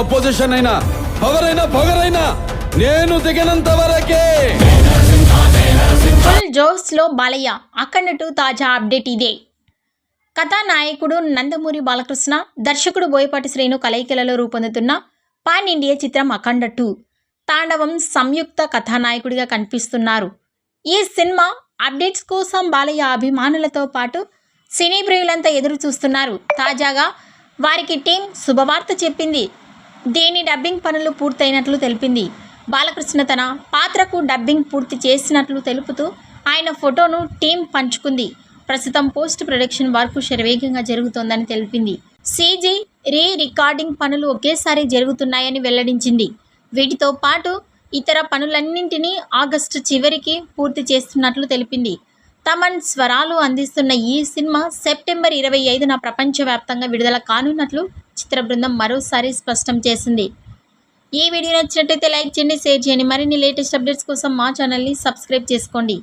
Opposition అయినా ఎవరైనా పొగరైనా నేను దిగినంత వరకే. ఫుల్ జోస్లో బాలయ్య అక్కడట్టు తాజా అప్డేట్ ఇదే. కథానాయకుడు నందమూరి బాలకృష్ణ దర్శకుడు బోయపాటి శ్రీను కలయికలలో రూపొందుతున్న పాన్ ఇండియా చిత్రం అఖండ టూ. తాండవం సంయుక్త కథానాయకుడిగా కనిపిస్తున్నారు. ఈ సినిమా అప్డేట్స్ కోసం బాలయ్య అభిమానులతో పాటు సినీ ప్రియులంతా ఎదురు చూస్తున్నారు తాజాగా వారికి టీం శుభవార్త చెప్పింది. దీని డబ్బింగ్ పనులు పూర్తయినట్లు తెలిపింది. బాలకృష్ణ తన పాత్రకు డబ్బింగ్ పూర్తి చేసినట్లు తెలుపుతూ ఆయన ఫోటోను టీం పంచుకుంది. ప్రస్తుతం పోస్ట్ ప్రొడక్షన్ వర్క్ శరవేగంగా జరుగుతోందని తెలిపింది. సీజీ రీ రికార్డింగ్ పనులు ఒకేసారి జరుగుతున్నాయని వెల్లడించింది. వీటితో పాటు ఇతర పనులన్నింటినీ ఆగస్టు చివరికి పూర్తి చేస్తున్నట్లు తెలిపింది. తమన్ స్వరాలు అందిస్తున్న ఈ సినిమా సెప్టెంబర్ ఇరవై ఐదున ప్రపంచవ్యాప్తంగా విడుదల కానున్నట్లు చిత్ర బృందం మరోసారి స్పష్టం చేసింది. ఈ వీడియో నచ్చినట్టయితే లైక్ చేయండి షేర్ చేయండి. మరిన్ని లేటెస్ట్ అప్డేట్స్ కోసం మా ఛానల్ని సబ్స్క్రైబ్ చేసుకోండి.